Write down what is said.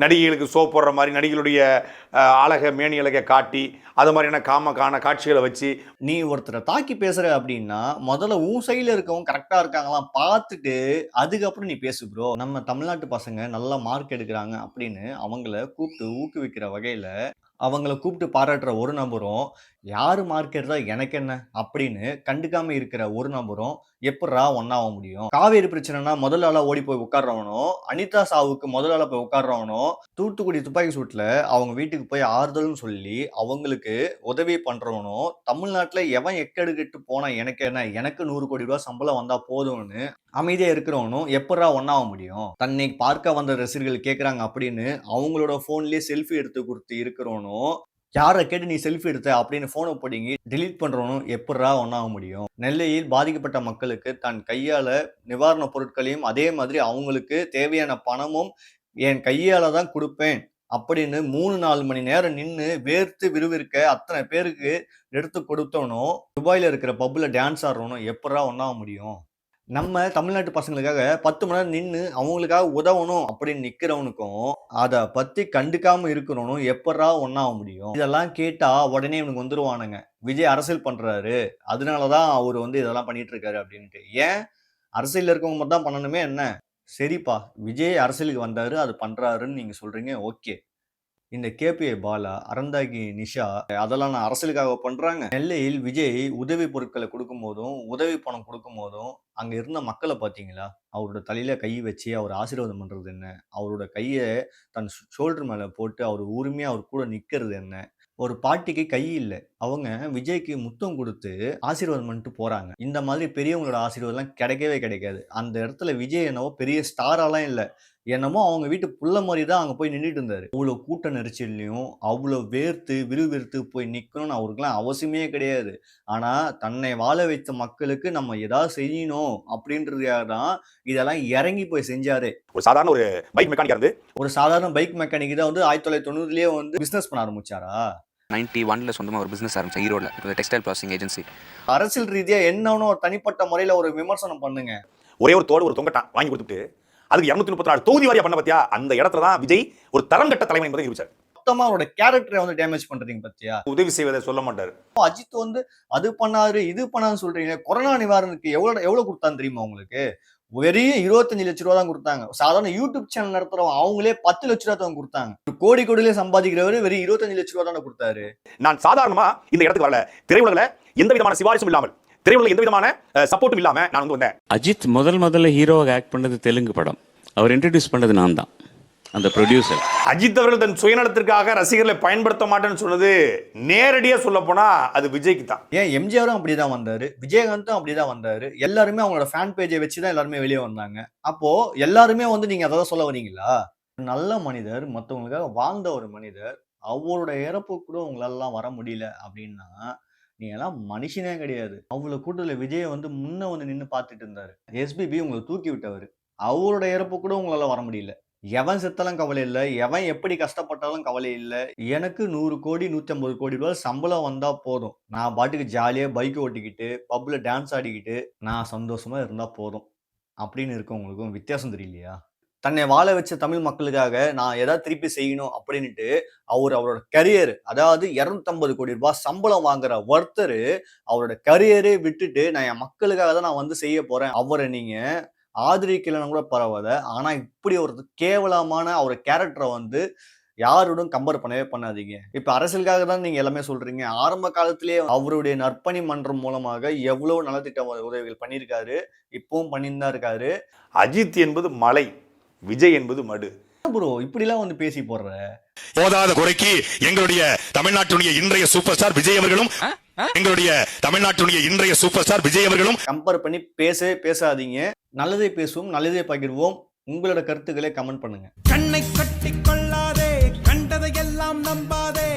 நடிகைகளுக்கு so போடுற மாதிரி நடிகளுடைய அஹ், அழக மேனி அழகை காட்டி அது மாதிரியான காம காண காட்சிகளை வச்சு நீ ஒருத்தரை தாக்கி பேசுகிற அப்படின்னா முதல்ல உன் சைடில் இருக்கவங்க கரெக்டாக இருக்காங்களாம் பார்த்துட்டு அதுக்கப்புறம் நீ பேசு ப்ரோ நம்ம தமிழ்நாட்டு பசங்க நல்லா மார்க் எடுக்கிறாங்க அப்படின்னு அவங்கள கூப்பிட்டு ஊக்குவிக்கிற வகையில் அவங்கள கூப்பிட்டு பாராட்டுற ஒரு நபரும் யார் மார்க் எடுத்தா எனக்கு என்ன? அப்படின்னு கண்டுக்காம இருக்கிற ஒரு நபரும் எப்படா ஒன்னாக முடியும்? காவேரி பிரச்சனைனா முதல் ஆளாக ஓடி போய் உட்கார்றவனோ அனிதா சாவுக்கு முதல் ஆளாக போய் உட்கார்றவனோ தூத்துக்குடி துப்பாக்கி சூட்டில் அவங்க வீட்டுக்கு போய் ஆறுதல்னு சொல்லி அவங்களுக்கு உதவி பண்ணுறவனும் தமிழ்நாட்டில் எவன் எக்கெடுக்கிட்டு போனால் எனக்கு என்ன? எனக்கு நூறு கோடி ரூபா சம்பளம் வந்தால் போதும்னு அமைதியாக இருக்கிறவனும் எப்படா ஒன்றாக முடியும்? தன்னை பார்க்க வந்த ரசிகர்கள் கேட்குறாங்க அப்படின்னு அவங்களோட ஃபோன்லேயே செல்ஃபி எடுத்து கொடுத்து இருக்கிறவனும் யாரை கேட்டு நீ செல்ஃபி எடுத்த அப்படின்னு ஃபோனை போடிங்கி டிலீட் பண்ணுறவனும் எப்படா ஒன்றாக முடியும்? நெல்லையில் பாதிக்கப்பட்ட மக்களுக்கு தன் கையால் நிவாரணப் பொருட்களையும் அதே மாதிரி அவங்களுக்கு தேவையான பணமும் என் கையால் தான் கொடுப்பேன் அப்படின்னு மூணு நாலு மணி நேரம் நின்று வேர்த்து விறுவிறுக்க அத்தனை பேருக்கு எடுத்து கொடுத்தவனும் துபாயில் இருக்கிற பப்பில் டான்ஸ் ஆடுறவனும் எப்படா ஒன்றாக முடியும்? நம்ம தமிழ்நாட்டு பசங்களுக்காக பத்து மணி நேரம் நின்று அவங்களுக்காக உதவணும் அப்படின்னு நிற்கிறவனுக்கும் அதை பற்றி கண்டுக்காம இருக்கிறவனும் எப்படா ஒன்றாக முடியும்? இதெல்லாம் கேட்டால் உடனே இவனுக்கு வந்துருவானுங்க. விஜய் அரசியல் பண்ணுறாரு அதனால தான் அவர் வந்து இதெல்லாம் பண்ணிட்டு இருக்காரு அப்படின்ட்டு. ஏன்? அரசியலில் இருக்கவங்க மட்டும் தான் பண்ணணுமே என்ன? சரிப்பா. விஜய் அரசியலுக்கு வந்தார் அது பண்ணுறாருன்னு நீங்கள் சொல்கிறீங்க ஓகே. இந்த கேபிஏ பாலா அறந்தாகி நிஷா அதெல்லாம் நான் அரசியலுக்காக பண்ணுறாங்க நெல்லையில் விஜய் உதவி பொருட்களை கொடுக்கும் போதும் உதவி பணம் கொடுக்கும் போதும் அங்கே இருந்த மக்களை பார்த்தீங்களா அவரோட தலையில் கை வச்சு அவர் ஆசீர்வாதம் பண்ணுறது என்ன? அவரோட கையை தன் ஷோல்டர் மேலே போட்டு அவர் உரிமையாக அவர் கூட நிற்கிறது என்ன? ஒரு பாட்டிக்கு கை இல்லை. அவங்க விஜய்க்கு முத்தம் கொடுத்து ஆசீர்வாதம் பண்ணிட்டு போகிறாங்க இந்த மாதிரி பெரியவங்களோட ஆசீர்வாதம்லாம் கிடைக்கவே கிடைக்காது. அந்த இடத்துல விஜய் என்னவோ பெரிய ஸ்டாராலாம் இல்லை. என்னமோ அவங்க வீட்டு புள்ள மாதிரி தான் அங்கே போய் நின்றுட்டு இருந்தாரு. அவ்வளோ கூட்ட நெரிச்சல்லையும் அவ்வளோ வேர்த்து விறுவிறுத்து போய் நிற்கணும்னு அவருக்குலாம் அவசியமே கிடையாது. ஆனால் தன்னை வாழ வைத்த மக்களுக்கு நம்ம ஏதாவது செய்யணும் அப்படின்றதுக்காக தான் இதெல்லாம் இறங்கி போய் செஞ்சாரு. ஒரு சாதாரண ஒரு பைக் மெக்கானிக்கா இருந்து? ஒரு சாதாரண பைக் மெக்கானிக் தான் வந்து ஆயிரத்தி தொள்ளாயிரத்தி தொண்ணூறுலயே வந்து பிசினஸ் பண்ண ஆரம்பிச்சாரா? நைன்டி ஒன்ல சொந்தமாக ஒரு பிஸ்னஸ் ஆரம்பிச்சேன் ஈரோடில். இப்போ டெக்ஸ்டைல் ப்ராசஸிங் ஏஜென்சி அரசியல் ரீதியா என்னன்னு ஒரு தனிப்பட்ட முறையில ஒரு விமர்சனம் பண்ணுங்க. ஒரே ஒரு தோடு ஒரு தொங்கட்டான் வாங்கி கொடுத்துட்டு அதுக்கு இரநூத்தி முப்பத்தி நாலு தொகுதி வாரியா பண்ண பார்த்தியா அந்த இடத்துல தான் விஜய் ஒரு தரம் கட்ட தலைமை என்பதை நிரூபிச்சார். மொத்தமா அவரோட கேரக்டரை வந்து டேமேஜ் பண்றீங்க பத்தியா? உதவி செய்வதை சொல்ல மாட்டாரு. அஜித் வந்து அது பண்ணாரு இது பண்ணாருன்னு சொல்றீங்க. கொரோனா நிவாரணத்துக்கு எவ்வளவு எவ்வளவு கொடுத்தான்னு தெரியுமா உங்களுக்கு? வெறும் இருபத்தஞ்சு லட்ச ரூபா தான் கொடுத்தாங்க. சாதாரண யூடியூப் சேனல் நடத்துறவங்க அவங்களே பத்து லட்ச ரூபா தான் கொடுத்தாங்க. கோடி கோடியிலே சம்பாதிக்கிறவரு வெறும் இருபத்தஞ்சு லட்ச ரூபா தானே கொடுத்தாரு. நான் சாதாரணமா இந்த இடத்துக்கு வரல. திரையுலகில் எந்த விதமான சிபாரிசும் இல்லாமல் திரையுலகில் எந்த விதமான சப்போர்ட்டும் இல்லாம நான் வந்து வந்தேன். அஜித் முதல் முதல்ல ஹீரோவாக ஆக்ட் பண்ணது தெலுங்கு படம். அவர் இன்ட்ரடியூஸ் பண்ணது நான் தான் அந்த ப்ரொடியூசர் அஜித் அவர்கள் தன் சுயநலத்திற்காக ரசிகர்களை பயன்படுத்த மாட்டேன்னு சொன்னது நேரடியா சொல்ல போனா அது விஜய்க்கு தான். ஏன் எம்ஜிஆரும் அப்படிதான் வந்தாரு விஜயகாந்தும் அப்படிதான் வந்தாரு. எல்லாருமே அவங்களோட ஃபேன் பேஜை வச்சு தான் எல்லாருமே வெளியே வந்தாங்க. அப்போ எல்லாருமே வந்து நீங்க அதை சொல்ல வரீங்களா? நல்ல மனிதர் மற்றவங்களுக்காக வாழ்ந்த ஒரு மனிதர் அவரோட இறப்பு கூட உங்களாலலாம் வர முடியல அப்படின்னா நீ எல்லாம் மனுஷனே கிடையாது. அவ்வளோ கூட்டத்தில் விஜயை வந்து முன்ன வந்து நின்று பார்த்துட்டு இருந்தாரு. எஸ்பிபி உங்களை தூக்கி விட்டவர். அவரோட இறப்பு கூட உங்களால் வர முடியல. எவன் செத்தாலும் கவலை இல்லை. எவன் எப்படி கஷ்டப்பட்டாலும் கவலை இல்லை. எனக்கு நூறு கோடி நூற்றி ஐம்பது கோடி ரூபாய் சம்பளம் வந்தால் போதும். நான் பாட்டுக்கு ஜாலியாக பைக் ஓட்டிக்கிட்டு பப்பில் டான்ஸ் ஆடிக்கிட்டு நான் சந்தோஷமாக இருந்தால் போதும். அப்படின்னு இருக்கவங்களுக்கும் வித்தியாசம் தெரியலையா? தன்னை வாழ வச்ச தமிழ் மக்களுக்காக நான் ஏதாவது திருப்பி செய்யணும் அப்படின்ட்டு அவர் அவரோட கரியர் அதாவது இரநூத்தம்பது கோடி ரூபாய் சம்பளம் வாங்குற ஒருத்தர் அவரோட கரியரே விட்டுட்டு நான் என் மக்களுக்காக தான் நான் வந்து செய்ய போறேன். அவரை நீங்க ஆதரிக்கலன்னு கூட பரவாயில்ல. ஆனா இப்படி ஒரு கேவலமான அவர் கேரக்டரை வந்து யாருடன் கம்பேர் பண்ணவே பண்ணாதீங்க. இப்ப அரசியலுக்காக தான் நீங்க எல்லாமே சொல்றீங்க. ஆரம்ப காலத்திலேயே அவருடைய நற்பணி மன்றம் மூலமாக எவ்வளவு நலத்திட்ட உதவிகள் பண்ணியிருக்காரு இப்பவும் பண்ணியிருந்தா தான் இருக்காரு. அஜித் என்பது மலை. விஜய் என்பது மடு. ப்ரோ இப்படிலாம் வந்து பேசி போடுற? போதாத குறைக்கு எங்களுடைய தமிழ்நாட்டுடைய இன்றைய சூப்பர் ஸ்டார் விஜய் அவர்களும் எங்களுடைய தமிழ்நாட்டுடைய இன்றைய சூப்பர் ஸ்டார் விஜய் அவர்களும் கம்பேர் பண்ணி பேசவே பேசாதீங்க. நல்லதை பேசுவோம் நல்லதை பகிர்வோம். உங்களோட கருத்துக்களை கமெண்ட் பண்ணுங்க. கண்ணை கட்டி கொள்ளாதே கண்டதையெல்லாம் நம்பாதே